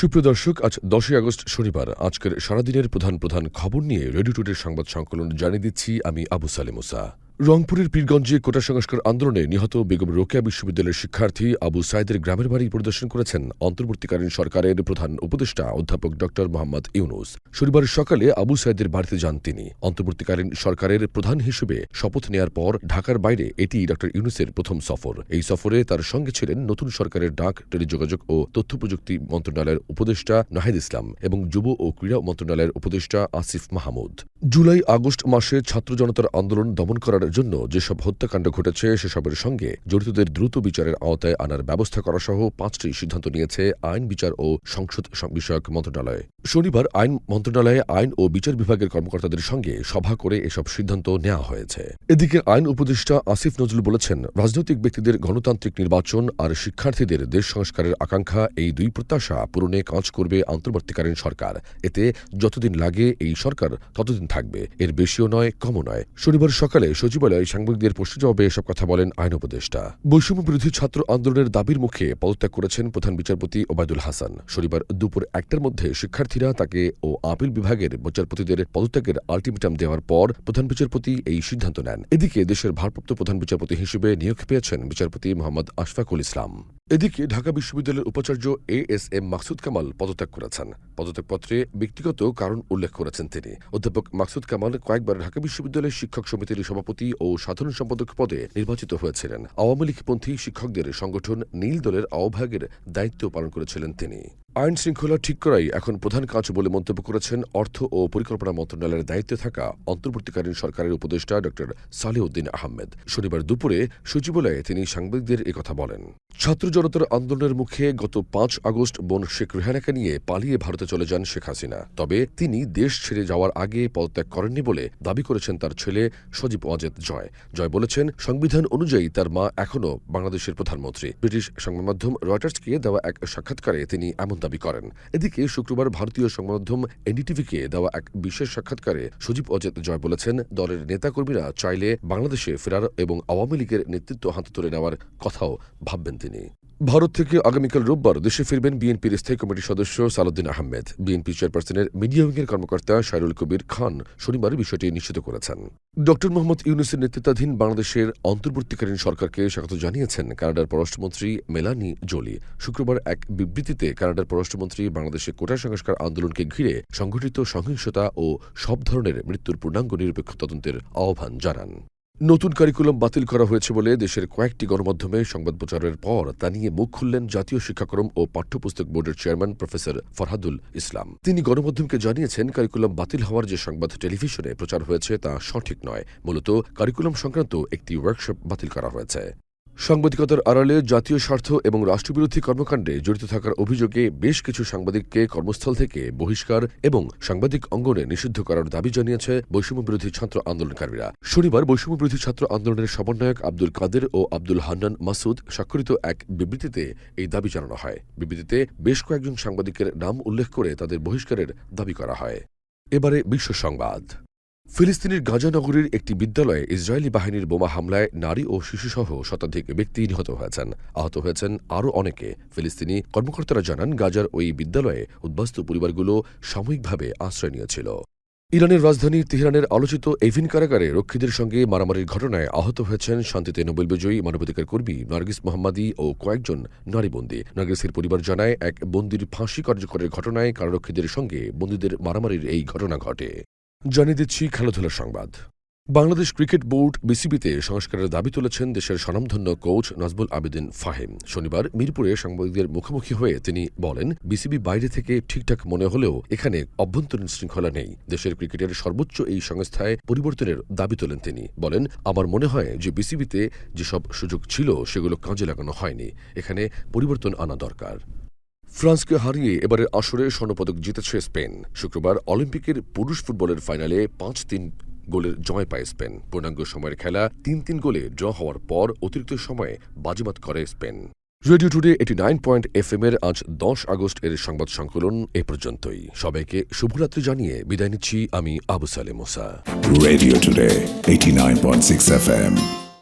সুপ্রিয় দর্শক আজ দশই আগস্ট শনিবার। আজকের সারাদিনের প্রধান প্রধান খবর নিয়ে রেডিও টুডের সংবাদ সংকলন জানিয়ে দিচ্ছি আমি আবু সালে মুসা রংপুরের পীরগঞ্জে কোটা সংস্কার আন্দোলনে নিহত বেগম রোকেয়া বিশ্ববিদ্যালয়ের শিক্ষার্থী আবু সাইদের গ্রামের বাড়ি পরিদর্শন করেছেন অন্তর্বর্তীকালীন সরকারের প্রধান উপদেষ্টা অধ্যাপক ড মোহাম্মদ ইউনুস। শনিবার সকালে আবু সাইদের বাড়িতে যান তিনি। অন্তর্বর্তীকালীন সরকারের প্রধান হিসেবে শপথ নেয়ার পর ঢাকার বাইরে এটি ড ইউনুসের প্রথম সফর। এই সফরে তার সঙ্গে ছিলেন নতুন সরকারের ডাক, টেলিযোগাযোগ ও তথ্য প্রযুক্তি মন্ত্রণালয়ের উপদেষ্টা নাহিদ ইসলাম এবং যুব ও ক্রীড়া মন্ত্রণালয়ের উপদেষ্টা আসিফ মাহমুদ। জুলাই আগস্ট মাসে ছাত্র জনতার আন্দোলন দমন করার জন্য যেসব হত্যাকাণ্ড ঘটেছে, সেসবের সঙ্গে জড়িতদের দ্রুত বিচারের আওতায় আনার ব্যবস্থা করা সহ পাঁচটি সিদ্ধান্ত নিয়েছে আইন, বিচার ও সংসদ বিষয়ক মন্ত্রণালয়। শনিবার আইন মন্ত্রণালয়ে আইন ও বিচার বিভাগের কর্মকর্তাদের সঙ্গে সভা করে এসব সিদ্ধান্ত নেওয়া হয়েছে। এদিকে আইন উপদেষ্টা আসিফ নজরুল বলেছেন, রাজনৈতিক ব্যক্তিদের গণতান্ত্রিক নির্বাচন আর শিক্ষার্থীদের দেশ সংস্কারের আকাঙ্ক্ষা এই দুই প্রত্যাশা পূরণে কাজ করবে অন্তর্বর্তীকালীন সরকার। এতে যতদিন লাগে এই সরকার ততদিন থাকবে, এর বেশিও নয়, কমও নয়। শনিবার সকালে সচিবালয়ে সাংবাদিকদের প্রশ্ন জবাবে এসব কথা বলেন আইন উপদেষ্টা। বৈষম্য বিরোধী ছাত্র আন্দোলনের দাবির মুখে পদত্যাগ করেছেন প্রধান বিচারপতি ওবায়দুল হাসান। শনিবার দুপুর একটার মধ্যে শিক্ষার্থীরা তাকে ও আপিল বিভাগের বিচারপতিদের পদত্যাগের আলটিমেটাম দেওয়ার পর প্রধান বিচারপতি এই সিদ্ধান্ত নেন। এদিকে দেশের ভারপ্রাপ্ত প্রধান বিচারপতি হিসেবে নিয়োগ পেয়েছেন বিচারপতি মোহাম্মদ আশফাকুল ইসলাম। এদিকে ঢাকা বিশ্ববিদ্যালয়ের উপাচার্য A S M Maksud Kamal পদত্যাগ করেছেন। পদত্যাগপত্রে ব্যক্তিগত কারণ উল্লেখ করেছেন তিনি। অধ্যাপক মাকসুদ কামাল কয়েকবার ঢাকা বিশ্ববিদ্যালয়ের শিক্ষক সমিতির সভাপতি ও সাধারণ সম্পাদক পদে নির্বাচিত হয়েছিলেন। আওয়ামী লীগপন্থী শিক্ষকদের সংগঠন নীল দলের আহ্বায়কের দায়িত্ব পালন করেছিলেন তিনি। আইন শৃঙ্খলা ঠিক করাই এখন প্রধান কাজ বলে মন্তব্য করেছেন অর্থ ও পরিকল্পনা মন্ত্রণালয়ের দায়িত্বে থাকা অন্তর্বর্তীকালীন সরকারের উপদেষ্টা ড সালেউদ্দিন আহমেদ। শনিবার দুপুরে সচিবালয়ে তিনি সাংবাদিকদের একথা বলেন। ছাত্র জনতার আন্দোলনের মুখে গত পাঁচ আগস্ট বোন শেখ রেহানাকে নিয়ে পালিয়ে ভারতে চলে যান শেখ হাসিনা। তবে তিনি দেশ ছেড়ে যাওয়ার আগে পদত্যাগ করেননি বলে দাবি করেছেন তার ছেলে সজীব ওয়াজেদ জয়। জয় বলেছেন, সংবিধান অনুযায়ী তার মা এখনও বাংলাদেশের প্রধানমন্ত্রী। ব্রিটিশ সংবাদ মাধ্যম রয়টার্সকে দেওয়া এক সাক্ষাৎকারে তিনি এমন দাবি করেন। এদিকে শুক্রবার ভারতীয় সংবাদমাধ্যম এনডিটিভিকে দেওয়া এক বিশেষ সাক্ষাৎকারে সজীব অজিত জয় বলেছেন, দলের নেতাকর্মীরা চাইলে বাংলাদেশে ফেরার এবং আওয়ামী লীগের নেতৃত্ব হাতে তুলে নেওয়ার কথাও ভাববেন তিনি। ভারত থেকে আগামীকাল রোববার দেশে ফিরবেন বিএনপির স্থায়ী কমিটির সদস্য সালাউদ্দিন আহমেদ। বিএনপি চেয়ারপারসনের মিডিয়া উইংয়ের কর্মকর্তা শাহরুল কবির খান শনিবার বিষয়টি নিশ্চিত করেছেন। ড মোহাম্মদ ইউনুসের নেতৃত্বাধীন বাংলাদেশের অন্তর্বর্তীকালীন সরকারকে স্বাগত জানিয়েছেন কানাডার পররাষ্ট্রমন্ত্রী মেলানি জোলি। শুক্রবার এক বিবৃতিতে কানাডার পররাষ্ট্রমন্ত্রী বাংলাদেশে কোটা সংস্কার আন্দোলনকে ঘিরে সংঘটিত সহিংসতা ও সব ধরনের মৃত্যুর পূর্ণাঙ্গ নিরপেক্ষ তদন্তের আহ্বান জানান। নতুন কারিকুলাম বাতিল করা হয়েছে বলে দেশের কয়েকটি গণমাধ্যমে সংবাদ প্রচারের পর তা নিয়ে মুখ খুললেন জাতীয় শিক্ষাক্রম ও পাঠ্যপুস্তক বোর্ডের চেয়ারম্যান প্রফেসর ফরহাদুল ইসলাম। তিনি গণমাধ্যমকে জানিয়েছেন কারিকুলাম বাতিল হওয়ার যে সংবাদ টেলিভিশনে প্রচার হয়েছে তা সঠিক নয়। মূলত কারিকুলাম সংক্রান্ত একটি ওয়ার্কশপ বাতিল করা হয়েছে। সাংবাদিকতার আড়ালে জাতীয় স্বার্থ এবং রাষ্ট্রবিরোধী কর্মকাণ্ডে জড়িত থাকার অভিযোগে বেশ কিছু সাংবাদিককে কর্মস্থল থেকে বহিষ্কার এবং সাংবাদিক অঙ্গনে নিষিদ্ধ করার দাবি জানিয়েছে বৈষম্যবিরোধী ছাত্র আন্দোলনকারীরা। শনিবার বৈষম্যবিরোধী ছাত্র আন্দোলনের সমন্বয়ক আব্দুল কাদের ও আব্দুল হান্নান মাসুদ স্বাক্ষরিত এক বিবৃতিতে এই দাবি জানানো হয়। বিবৃতিতে বেশ কয়েকজন সাংবাদিকের নাম উল্লেখ করে তাদের বহিষ্কারের দাবি করা হয়। এবারে বিশ্ব সংবাদ। ফিলিস্তিনের গাজা নগরীর একটি বিদ্যালয়ে ইসরায়েলি বাহিনীর বোমা হামলায় নারী ও শিশুসহ শতাধিক ব্যক্তি নিহত হয়েছেন। আহত হয়েছেন আরও অনেকে। ফিলিস্তিনি কর্মকর্তারা জানান, গাজার ওই বিদ্যালয়ে উদ্বাস্তু পরিবারগুলো সাময়িকভাবে আশ্রয় নিয়েছিল। ইরানের রাজধানী তেহরানের আলোচিত এভিন কারাগারে রক্ষীদের সঙ্গে মারামারির ঘটনায় আহত হয়েছেন শান্তিতে নোবেল বিজয়ী মানবাধিকার কর্মী নার্গিস মোহাম্মদী ও কয়েকজন নারী বন্দী নার্গিসের পরিবার জানায়, এক বন্দির ফাঁসি কার্যকরের ঘটনায় কারারক্ষীদের সঙ্গে বন্দীদের মারামারির এই ঘটনা ঘটে। জানিয়ে দিচ্ছি খেলাধুলার সংবাদ। বাংলাদেশ ক্রিকেট বোর্ড বিসিবিতে সংস্কারের দাবি তুলেছেন দেশের স্বনামধন্য কোচ নাজবুল আবেদিন ফাহিম। শনিবার মিরপুরে সাংবাদিকদের মুখোমুখি হয়ে তিনি বলেন, বিসিবি বাইরে থেকে ঠিকঠাক মনে হলেও এখানে অভ্যন্তরীণ শৃঙ্খলা নেই। দেশের ক্রিকেটের সর্বোচ্চ এই সংস্থায় পরিবর্তনের দাবি তোলেন তিনি। বলেন, আমার মনে হয় যে বিসিবিতে যেসব সুযোগ ছিল সেগুলো কাজে লাগানো হয়নি। এখানে পরিবর্তন আনা দরকার। ফ্রান্সকে হারিয়ে এবারের আসরে স্বর্ণপদক জিতেছে স্পেন। শুক্রবার অলিম্পিকের পুরুষ ফুটবলের ফাইনালে পাঁচ তিন গোলের জয় পায় স্পেন। পূর্ণাঙ্গ সময়ের খেলা তিন তিন গোলে ড্র হওয়ার পর অতিরিক্ত সময়ে বাজিমাত করে স্পেন। রেডিও টুডে এটি নাইন পয়েন্ট এফ এম এর আজ দশ আগস্ট এর সংবাদ সংকলন এ পর্যন্তই। সবাইকে শুভরাত্রি জানিয়ে বিদায় নিচ্ছি আমি আবু সালে মোসা Radio Today, 89.6 FM.